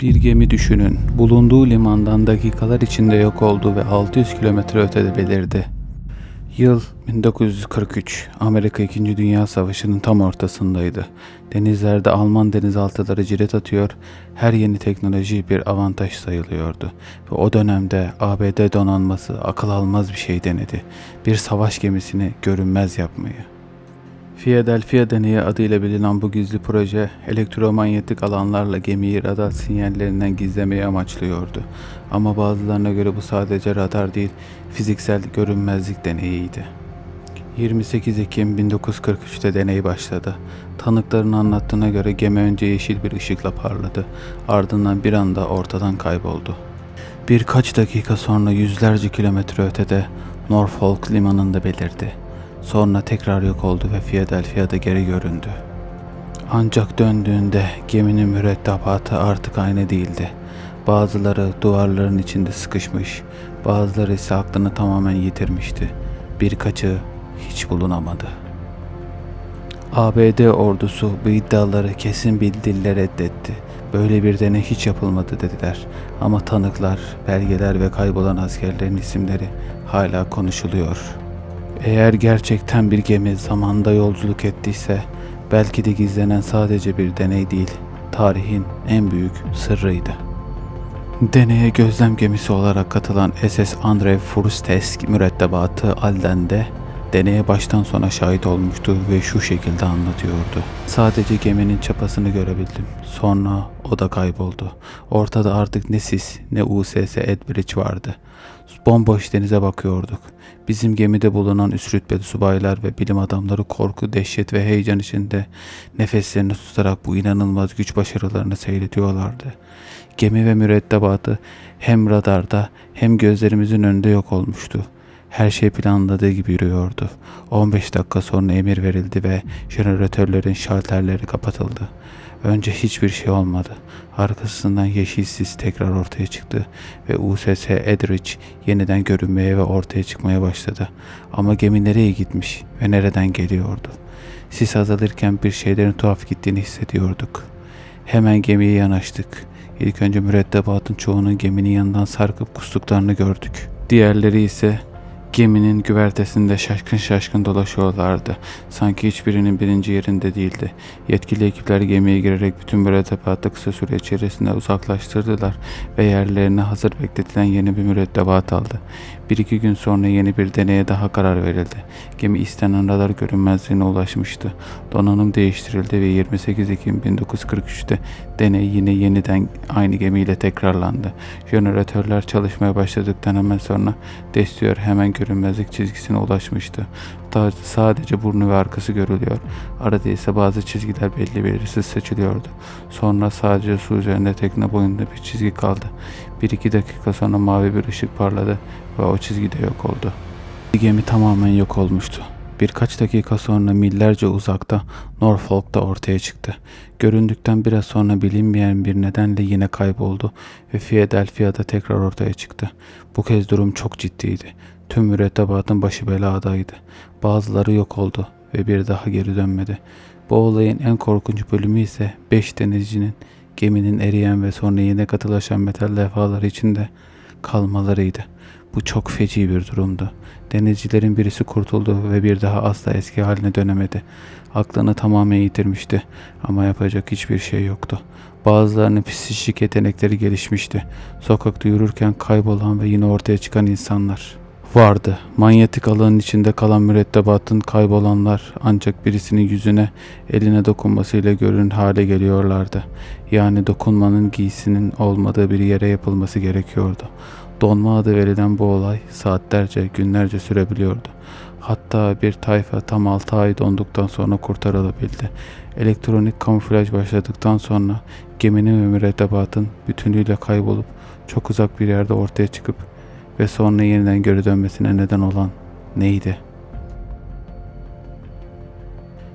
Bir gemi düşünün. Bulunduğu limandan dakikalar içinde yok oldu ve 600 kilometre ötede belirdi. Yıl 1943. Amerika 2. Dünya Savaşı'nın tam ortasındaydı. Denizlerde Alman denizaltıları cirit atıyor, her yeni teknoloji bir avantaj sayılıyordu. Ve o dönemde ABD donanması akıl almaz bir şey denedi. Bir savaş gemisini görünmez yapmayı. Philadelphia deneyi adıyla bilinen bu gizli proje, elektromanyetik alanlarla gemiyi radar sinyallerinden gizlemeyi amaçlıyordu. Ama bazılarına göre bu sadece radar değil, fiziksel görünmezlik deneyiydi. 28 Ekim 1943'te deney başladı. Tanıkların anlattığına göre gemi önce yeşil bir ışıkla parladı, ardından bir anda ortadan kayboldu. Birkaç dakika sonra yüzlerce kilometre ötede Norfolk limanında belirdi. Sonra tekrar yok oldu ve Philadelphia'da geri göründü. Ancak döndüğünde geminin mürettebatı artık aynı değildi. Bazıları duvarların içinde sıkışmış, bazıları ise aklını tamamen yitirmişti. Birkaçı hiç bulunamadı. ABD ordusu bu iddiaları kesin bir dille reddetti. Böyle bir deney hiç yapılmadı dediler. Ama tanıklar, belgeler ve kaybolan askerlerin isimleri hala konuşuluyor. Eğer gerçekten bir gemi zamanda yolculuk ettiyse belki de gizlenen sadece bir deney değil, tarihin en büyük sırrıydı. Deneye gözlem gemisi olarak katılan SS Andrei Furustesk mürettebatı Alden'de deneye baştan sona şahit olmuştu ve şu şekilde anlatıyordu. Sadece geminin çapasını görebildim. Sonra o da kayboldu. Ortada artık ne sis ne USS Edbridge vardı. Bomboş denize bakıyorduk. Bizim gemide bulunan üst rütbeli subaylar ve bilim adamları korku, dehşet ve heyecan içinde nefeslerini tutarak bu inanılmaz güç başarılarını seyrediyorlardı. Gemi ve mürettebatı hem radarda hem gözlerimizin önünde yok olmuştu. Her şey planladığı gibi yürüyordu. 15 dakika sonra emir verildi ve jeneratörlerin şalterleri kapatıldı. Önce hiçbir şey olmadı. Arkasından yeşil sis tekrar ortaya çıktı ve USS Edrich yeniden görünmeye ve ortaya çıkmaya başladı. Ama gemi nereye gitmiş ve nereden geliyordu? Sis azalırken bir şeylerin tuhaf gittiğini hissediyorduk. Hemen gemiye yanaştık. İlk önce mürettebatın çoğunun geminin yanından sarkıp kustuklarını gördük. Diğerleri ise Geminin güvertesinde şaşkın şaşkın dolaşıyorlardı. Sanki hiçbirinin birinci yerinde değildi. Yetkili ekipler gemiye girerek bütün mürettebatı kısa süre içerisinde uzaklaştırdılar ve yerlerine hazır bekletilen yeni bir mürettebat aldı. Bir iki gün sonra yeni bir deneye daha karar verildi. Gemi istenen radar görünmezliğine ulaşmıştı. Donanım değiştirildi ve 28 Ekim 1943'te deney yine yeniden aynı gemiyle tekrarlandı. Jeneratörler çalışmaya başladıktan hemen sonra Destüyer hemen görünmezlik çizgisine ulaşmıştı. Sadece burnu ve arkası görülüyor. Arada ise bazı çizgiler belli belirsiz seçiliyordu. Sonra sadece su üzerinde tekne boyunda bir çizgi kaldı. Bir iki dakika sonra mavi bir ışık parladı ve o çizgi de yok oldu. Gemi tamamen yok olmuştu. Birkaç dakika sonra millerce uzakta Norfolk'ta ortaya çıktı. Göründükten biraz sonra bilinmeyen bir nedenle yine kayboldu ve Philadelphia'da tekrar ortaya çıktı. Bu kez durum çok ciddiydi. Tüm mürettebatın başı beladaydı. Bazıları yok oldu ve bir daha geri dönmedi. Bu olayın en korkunç bölümü ise 5 denizcinin geminin eriyen ve sonra yine katılaşan metal levhaları içinde kalmalarıydı. Bu çok feci bir durumdu. Denizcilerin birisi kurtuldu ve bir daha asla eski haline dönemedi. Aklını tamamen yitirmişti ama yapacak hiçbir şey yoktu. Bazılarının psikik yetenekleri gelişmişti. Sokakta yürürken kaybolan ve yine ortaya çıkan insanlar vardı. Manyetik alanın içinde kalan mürettebatın kaybolanlar ancak birisinin yüzüne eline dokunmasıyla görünür hale geliyorlardı. Yani dokunmanın giysinin olmadığı bir yere yapılması gerekiyordu. Donma adı verilen bu olay saatlerce, günlerce sürebiliyordu. Hatta bir tayfa tam 6 ay donduktan sonra kurtarılabildi. Elektronik kamuflaj başladıktan sonra geminin ve mürettebatın bütünüyle kaybolup çok uzak bir yerde ortaya çıkıp ve sonra yeniden geri dönmesine neden olan neydi?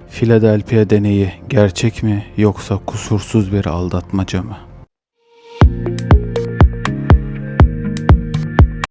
Philadelphia deneyi gerçek mi yoksa kusursuz bir aldatmaca mı?